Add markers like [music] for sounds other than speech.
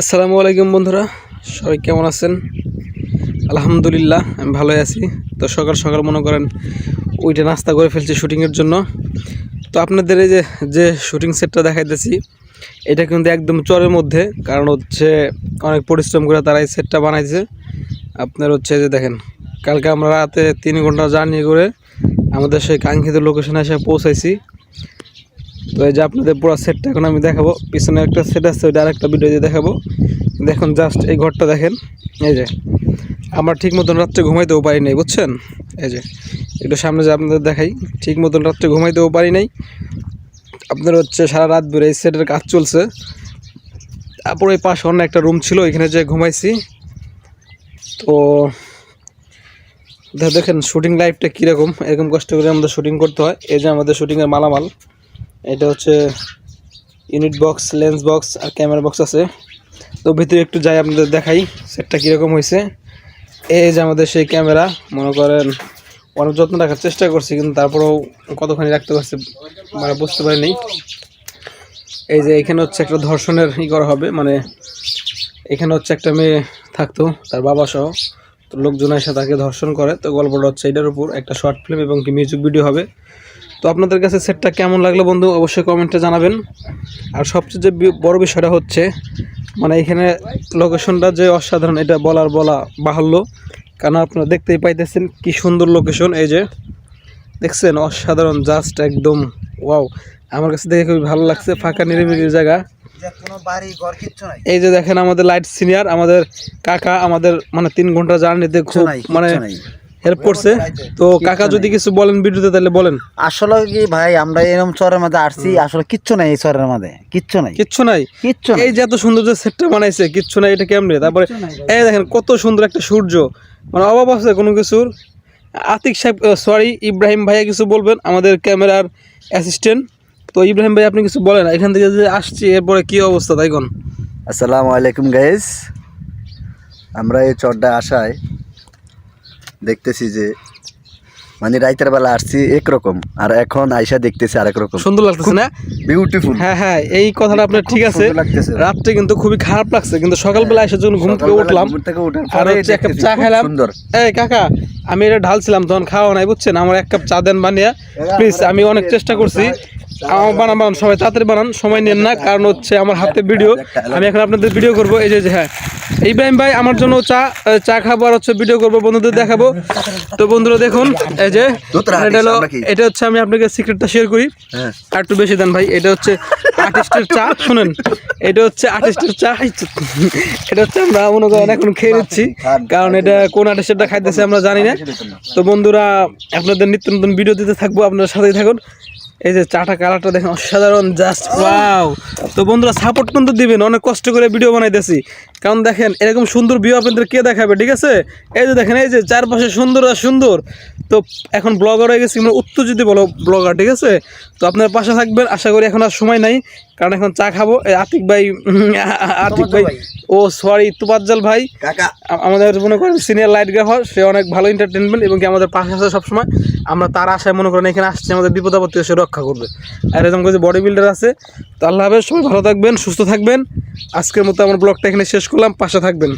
আসসালামু আলাইকুম বন্ধুরা, সবাই কেমন আছেন? আলহামদুলিল্লাহ, আমি ভালোই আছি। তো সকাল সকাল মনে করেন ওইটা নাস্তা করে ফেলছি শুটিংয়ের জন্য। তো আপনাদের এই যে যে শুটিং সেটটা দেখাইতেছি, এটা কিন্তু একদম চরের মধ্যে, কারণ হচ্ছে অনেক পরিশ্রম করে তারা এই সেটটা বানাইছে। আপনার হচ্ছে যে দেখেন, কালকে আমরা রাতে তিন ঘণ্টা জার্নি করে আমাদের সেই কাঙ্ক্ষিত লোকেশনে এসে পৌঁছাইছি। তো এই যে আপনাদের পুরো সেটটা এখন আমি দেখাবো। পিছনে একটা সেট আছে, ওইটা আরেকটা ভিডিও দিয়ে দেখাবো। দেখুন জাস্ট এই ঘরটা দেখেন। এই যে, আমরা ঠিক মতন রাত্রে ঘুমাইতেও পারি নাই, বুঝছেন? এই যে, একটু সামনে যে আপনাদের দেখাই, ঠিক মতন রাত্রে ঘুমাইতেও পারি নাই। আপনার হচ্ছে সারা রাত ধরে এই সেটের কাজ চলছে। তারপর এই পাশে অন্য একটা রুম ছিল এখানে যে ঘুমাইছি। তো দেখেন শুটিং লাইফটা কীরকম? এরকম কষ্ট করে আমাদের শুটিং করতে হয়। এই যে আমাদের শুটিংয়ের মালামাল। এটা হচ্ছে ইউনিট বক্স লেন্স বক্স আর ক্যামেরা বক্স আছে। তো ভিতরে একটু যাই আপনাদের দেখাই সেটটা কীরকম হয়েছে। এই যে আমাদের সেই ক্যামেরা মনে করেন অনেক যত্ন রাখার চেষ্টা করছি, কিন্তু তারপরেও কতখানি রাখতে পারছি মানে বুঝতে পারিনি। এই যে এখানে হচ্ছে একটা ধর্ষণের ই করা হবে মানে এখানে হচ্ছে একটা মেয়ে থাকতো, তার বাবা সহ। তো লোকজন এসে তাকে ধর্ষণ করে। তো গল্পটা হচ্ছে এটার উপর একটা শর্ট ফিল্ম এবং কি মিউজিক ভিডিও হবে। তো আপনাদের কাছে সেটটা কেমন লাগল বন্ধু? অবশ্যই কমেন্টে জানাবেন। আর সবচেয়ে যে বড় বিষয়টা হচ্ছে মানে এখানে লোকেশনটা যে অসাধারণ এটা বলার বলা বাহুল্য। কারণ আপনারা দেখতেই পাইতেছেন কি সুন্দর লোকেশন এই যে দেখছেন? অসাধারণ জাস্ট একদম ওয়াও আমার কাছে দেখে খুবই ভালো লাগছে ফাঁকা নিরিবিলি জায়গা। এই যে দেখেন আমাদের লাইট সিনিয়র আমাদের কাকা আমাদের মানে তিন ঘণ্টা জার্নিতে খুব মানে হেল্প করছে। তো কাকা যদি কিছু বলেন ভিডিওতে তাহলে বলেন। আসলে কি ভাই আমরা এরকম চরের মধ্যে আসছি আসলে কিচ্ছু নাই এই চরের মধ্যে কিচ্ছু নাই। কিচ্ছু নাই। কিচ্ছু নাই। এই যে এত সুন্দর যে সেটটা বানাইছে কিচ্ছু নাই এটা কেমনে? তারপরে এই দেখেন কত সুন্দর একটা সূর্য। মানে অভাব আছে কোনো কিছুর। আতিক সাহেব সরি ইব্রাহিম ভাইয়া কিছু বলবেন? আমাদের ক্যামেরার অ্যাসিস্ট্যান্ট তো ইব্রাহিম ভাই আপনি কিছু বলেন? এখান থেকে যে আসছি এরপরে কি অবস্থা তাই কোন? আসসালামু আলাইকুম গাইজ আমরা এই চরটা আসায় দেখতেছি যে মানে রাইতের বেলা আসছি একরকম আর এখন আইসা দেখতেছি আরেক রকম। সুন্দর লাগতেছে না? বিউটিফুল হ্যাঁ হ্যাঁ এই কথাটা আপনার ঠিক আছে। রাত্রে কিন্তু খুবই খারাপ লাগছে কিন্তু সকালবেলা এসে যখন ঘুম থেকে উঠলাম আর হচ্ছে এক কাপ চা খেলাম। সুন্দর। এই কাকা আমি এটা ঢালছিলাম তখন খাওয়া নাই বুঝছেন? আমার এক কাপ চা দেন বানিয়ে প্লিজ আমি অনেক চেষ্টা করছি। আমার বানান বানান সবাই তাড়াতাড়ি বানান সময় নেন না কারণ হচ্ছে আমার হাতে ভিডিও আমি এখন আপনাদের ভিডিও করব। এই যে হ্যাঁ। ইব্রাহিম ভাই আমার জন্য চা চা খাব আর হচ্ছে ভিডিও করব বন্ধুদের দেখাবো। তো বন্ধুরা দেখুন এই যে এটা হলো এটা হচ্ছে আমি আপনাকে সিক্রেটটা শেয়ার করি। হ্যাঁ। আর একটু বেশি দেন ভাই এটা হচ্ছে আর্টিস্টের চা শুনেন। এটা হচ্ছে আর্টিস্টের চা এটা হচ্ছে আমরা মনে করেন এখন খেয়ে নিচ্ছি কারণ এটা কোন আর্টিস্টেরটা খাইতেছে আমরা জানি না। তো বন্ধুরা আপনাদের নিত্য নতুন ভিডিও দিতে থাকব আপনারা সাথেই থাকুন। এই যে চাটা কালারটা দেখেন অসাধারণ জাস্ট ওয়াও তো বন্ধুরা সাপোর্ট কিন্তু দিবেন অনেক কষ্ট করে ভিডিও বানাইতেছি। কারণ দেখেন এরকম সুন্দর ভিউ আপনাদের কে দেখাবে ঠিক আছে? এই যে দেখেন এই যে চারপাশে সুন্দর আর সুন্দর। তো এখন ব্লগার হয়ে গেছি আমরা উত্তেজিত বলো ব্লগার ঠিক আছে? তো আপনার পাশে থাকবেন আশা করি এখন আর সময় নাই। কারণ এখন চা খাব। এই আতিক ভাই [laughs] আতিক ভাই। ও সরি তুপাজ্জাল ভাই। আমাদের মনে করেন সিনিয়র লাইট গ্রাফার সে অনেক ভালো এন্টারটেনমেন্ট এবং কি আমাদের পাশে আছে সবসময়। আমরা তার আশায় মনে করেন এখানে আসছে, আমাদের বিপদ আপত্তি সে রক্ষা করবে। আর এরকম করে বডি বিল্ডার আছে, তো আল্লাহ হাফেজ, সবাই ভালো থাকবেন, সুস্থ থাকবেন। আজকের মতো আমার ব্লগটা এখানে শেষ করলাম, পাশে থাকবেন।